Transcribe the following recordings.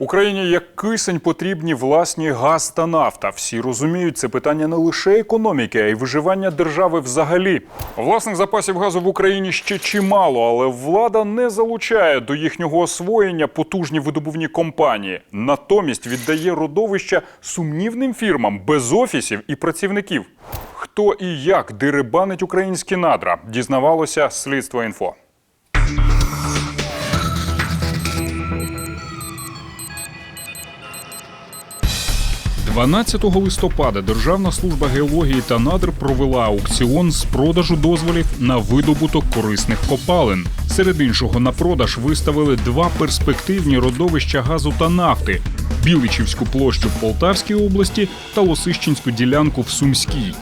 Україні як кисень потрібні власні газ та нафта. Всі розуміють, це питання не лише економіки, а й виживання держави взагалі. Власних запасів газу в Україні ще чимало, але влада не залучає до їхнього освоєння потужні видобувні компанії. Натомість віддає родовища сумнівним фірмам без офісів і працівників. Хто і як дерибанить українські надра, дізнавалося слідство інфо. 12 листопада Державна служба геології та надр провела аукціон з продажу дозволів на видобуток корисних копалин. Серед іншого на продаж виставили два перспективні родовища газу та нафти: Біличівську площу в Полтавській області та Лосищенську ділянку в Сумській.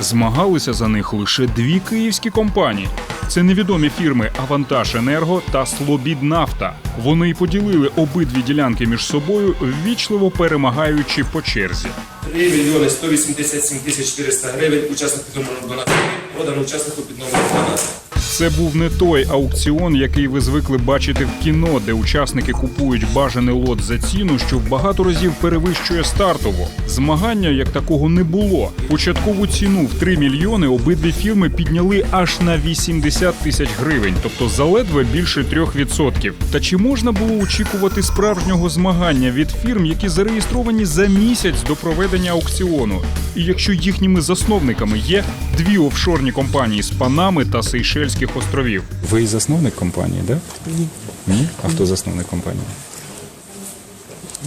Змагалися за них лише дві київські компанії. Це невідомі фірми Авантаж Енерго та Слобіднафта. Вони поділили обидві ділянки між собою, ввічливо перемагаючи по черзі. 3 мільйони 187 тисяч 400 гривень. Учаснику номером 12. Продано учаснику під номером 12. Це був не той аукціон, який ви звикли бачити в кіно, де учасники купують бажаний лот за ціну, що в багато разів перевищує стартову. Змагання як такого не було. Початкову ціну в 3 мільйони обидві фірми підняли аж на 80 тисяч гривень, тобто заледве більше 3%. Та чи можна було очікувати справжнього змагання від фірм, які зареєстровані за місяць до проведення аукціону? І якщо їхніми засновниками є дві офшорні компанії з Панами та Сейшельських островів. Ви засновник компанії, так? Да? Ні. Ні? А хто засновник компанії?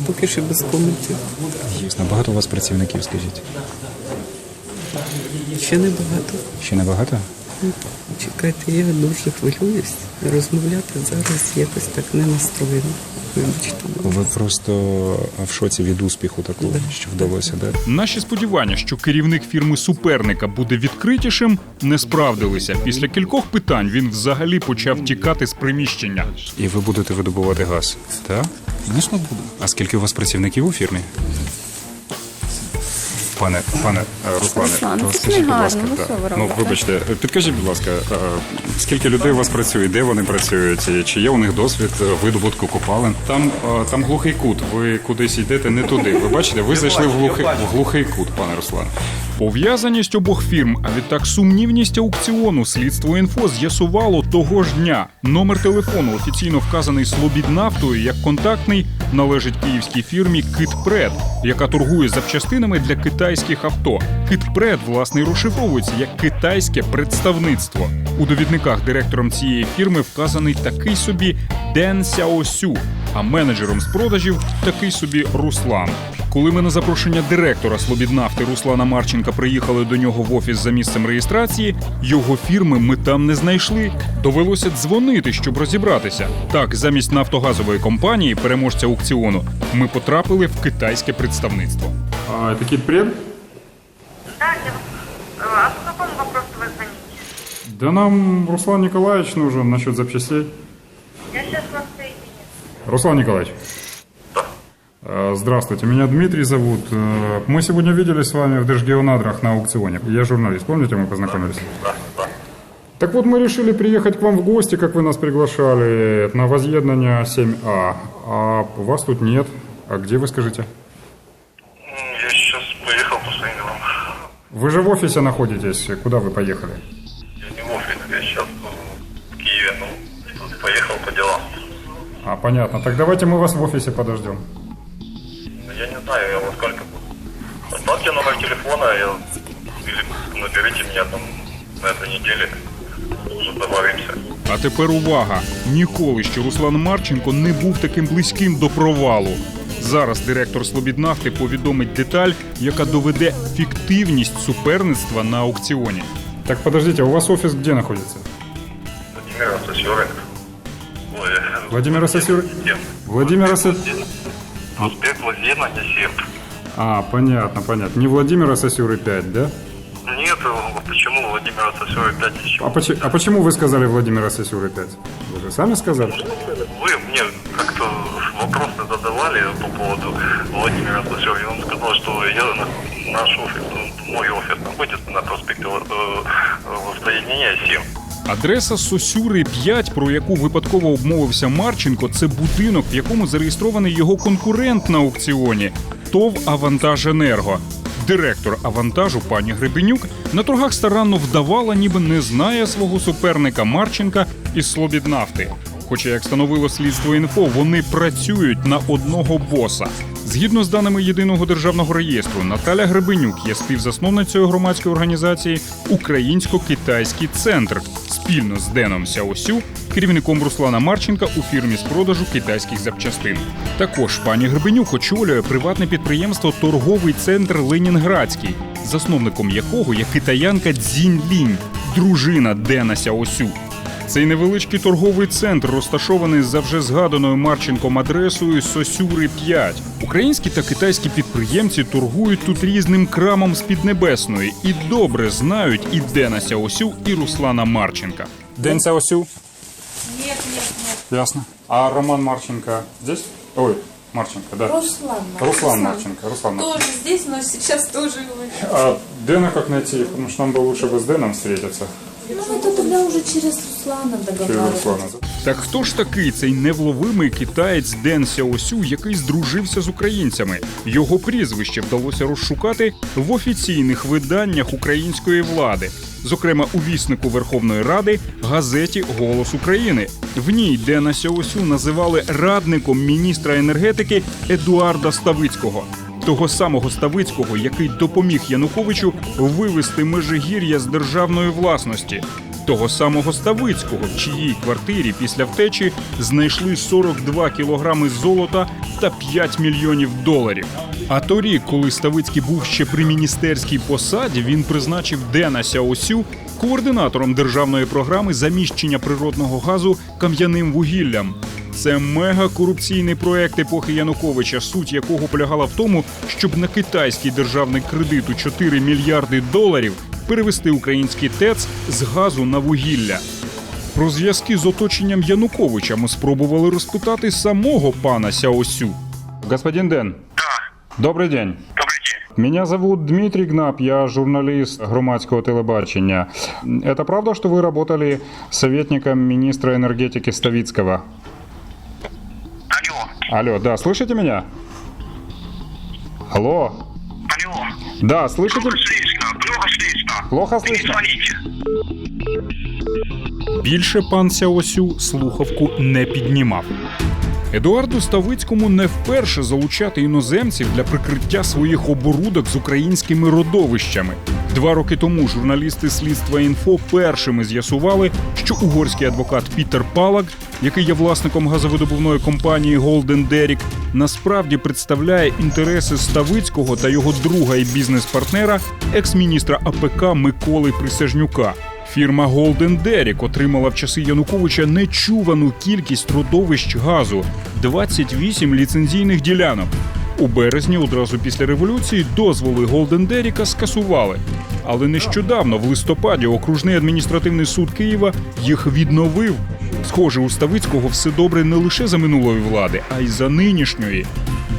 Поки що без коментів. Ясно. Багато у вас працівників, скажіть. Ще не багато. Ще не багато? Чекайте, я дуже хвилююсь. Розмовляти зараз якось так не настроєно. Ви просто в шоці від успіху такого, що вдалося, да? Наші сподівання, що керівник фірми суперника буде відкритішим, не справдилися. Після кількох питань він взагалі почав тікати з приміщення. І ви будете видобувати газ, так? Звісно, буду. А скільки у вас працівників у фірмі? Пане, пане е, Руслане, Руслан, то скажіть, будь ласка, ну да. що ну вибачте, підкажіть, будь ласка, е, скільки людей у вас працює, де вони працюють, чи є у них досвід е, видобутку копалин? Там, е, там глухий кут. Ви кудись йдете не туди. Ви бачите, ви зайшли в глухий, в глухий кут, пане Руслан. Пов'язаність обох фірм, а відтак сумнівність аукціону слідство інфо з'ясувало того ж дня. Номер телефону, офіційно вказаний Слобіднафтою як контактний, належить київській фірмі Китпред, яка торгує запчастинами для китайських авто. Китпред, власне, розшифровується як китайське представництво. У довідниках директором цієї фірми вказаний такий собі Ден Сяосю, а менеджером з продажів такий собі Руслан. Коли ми на запрошення директора Слобіднафти Руслана Марченка приїхали до нього в офіс за місцем реєстрації, його фірми ми там не знайшли. Довелося дзвонити, щоб розібратися. Так, замість нафтогазової компанії, переможця аукціону, ми потрапили в китайське представництво. А это Китпред? Да, я. А по какому вопросу вы звоните? Да нам Руслан Николаевич нужен насчет запчастей. Я сейчас вас соединю. Руслан Николаевич. Э, Здравствуйте, меня Дмитрий зовут. Э, Мы сегодня виделись с вами в Держгеонадрах на аукционе. Я журналист, помните, мы познакомились? Так вот, мы решили приехать к вам в гости, как вы нас приглашали, на возъеднание 7А. А вас тут нет. А где вы скажите? Я сейчас поехал по своим делам. Вы же в офисе находитесь. Куда вы поехали? Я не в офисе, я сейчас в Киеве, ну, поехал по делам. А, понятно. Так давайте мы вас в офисе подождем. Я знаю, я во сколько буду. Оставьте номер телефона, я... или наберите меня там на этой неделе, уже договоримся. А тепер увага! Ніколи ще Руслан Марченко не був таким близьким до провалу. Зараз директор Слобіднафти повідомить деталь, яка доведе фіктивність суперництва на аукціоні. Так подождите, у вас офис где находится? Владимир Сосюрин. Владимир Сосюрин? Владимир Сосюрин? Проспект Лазена, 7. А, понятно, понятно. Не Владимира Сосюры 5, да? Нет, почему Владимира Сосюрин 5 А, поч- а почему вы сказали Владимира Сосюры 5? Вы же сами сказали? Вы мне как-то вопросы задавали по поводу Владимира Сосюрина. Он сказал, что я, на- наш офис, ну, мой офис находится на проспекте Во- э, Воссоединения 7. Адреса Сосюри 5, про яку випадково обмовився Марченко, це будинок, в якому зареєстрований його конкурент на аукціоні ТОВ Авантаженерго. Директор авантажу пані Гребенюк на торгах старанно вдавала, ніби не знає свого суперника Марченка із Слобіднафти. Хоча, як становило слідство інфо, вони працюють на одного боса. Згідно з даними єдиного державного реєстру, Наталя Гребенюк є співзасновницею громадської організації Українсько-Китайський центр спільно з Деном Сяосю, керівником Руслана Марченка у фірмі з продажу китайських запчастин. Також пані Гребенюк очолює приватне підприємство Торговий центр Ленінградський, засновником якого є китаянка Дзінь Лінь, дружина Дена Сяосю. Цей невеличкий торговий центр розташований за вже згаданою Марченком адресою Сосюри 5. Українські та китайські підприємці торгують тут різним крамом з Піднебесної і добре знають і Дена Сяосю, і Руслана Марченка. Дэн Сяосю? Нет, нет, нет. Ясно. А Роман Марченко здесь? Ой, Марченко, да. Руслан. Руслан Марченко, Руслан Марченко. Тоже здесь, но сейчас тоже его. А Дэна как найти? Потому что нам бы лучше бы с Дэном встретиться. Ну, это тогда уже через Руслана Через Так хто ж такий цей невловимий китаєць Ден Сяосю, який здружився з українцями? Його прізвище вдалося розшукати в офіційних виданнях української влади, зокрема у віснику Верховної Ради, газеті Голос України. В ній Дена Сяосю називали радником міністра енергетики Едуарда Ставицького. Того самого Ставицького, який допоміг Януковичу вивести Межигір'я з державної власності, того самого Ставицького, в чиїй квартирі після втечі знайшли 42 кілограми золота та 5 мільйонів доларів. А торік, коли Ставицький був ще при міністерській посаді, він призначив Дена Сяосю координатором державної програми заміщення природного газу кам'яним вугіллям. Це мега-корупційний проект епохи Януковича, суть якого полягала в тому, щоб на китайський державний кредит у 4 мільярди доларів перевести український ТЕЦ з газу на вугілля. Про зв'язки з оточенням Януковича ми спробували розпитати самого пана Сяосю. Господин Дэн. Да. Добрый день. Добрый день. Меня зовут Дмитрий Гнап, я журналист громадского телебачення. Это правда, что вы работали советником министра энергетики Ставицкого? Алло. Алло, да, слышите меня? Алло, Алло. да, слышите? слышно. Плохо слышно. Плохо слышно? Більше пан Сяосю слухавку не піднімав. Едуарду Ставицькому не вперше залучати іноземців для прикриття своїх оборудок з українськими родовищами. Два роки тому журналісти слідства інфо першими з'ясували, що угорський адвокат Пітер Палак, який є власником газовидобувної компанії Голден Дерік, насправді представляє інтереси Ставицького та його друга і бізнес-партнера, екс-міністра АПК Миколи Присяжнюка. Фірма Golden Derrick отримала в часи Януковича нечувану кількість родовищ газу 28 ліцензійних ділянок. У березні, одразу після революції, дозволи Голден Деріка скасували. Але нещодавно, в листопаді, окружний адміністративний суд Києва їх відновив. Схоже, у Ставицького все добре не лише за минулої влади, а й за нинішньої.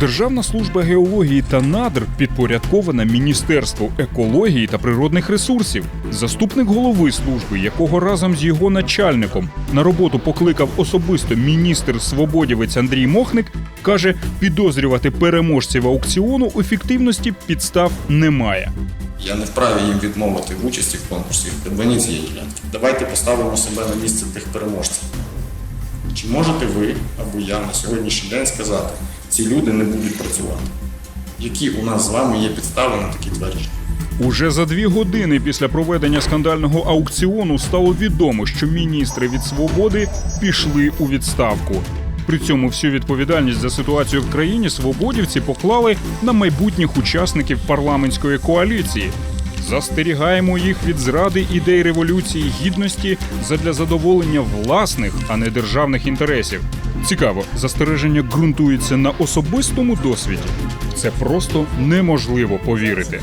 Державна служба геології та надр підпорядкована Міністерству екології та природних ресурсів. Заступник голови служби, якого разом з його начальником на роботу покликав особисто міністр свободівець Андрій Мохник, каже, підозрювати переможців аукціону у фіктивності підстав немає. Я не вправі їм відмовити в участі в конкурсі в придбанні цієї ділянки. Давайте поставимо себе на місце тих переможців. Чи можете ви або я на сьогоднішній день сказати, ці люди не будуть працювати? Які у нас з вами є підстави на такі твердження? Уже за дві години після проведення скандального аукціону стало відомо, що міністри від свободи пішли у відставку. При цьому всю відповідальність за ситуацію в країні свободівці поклали на майбутніх учасників парламентської коаліції. Застерігаємо їх від зради ідей революції гідності задля задоволення власних, а не державних інтересів. Цікаво, застереження ґрунтується на особистому досвіді. Це просто неможливо повірити.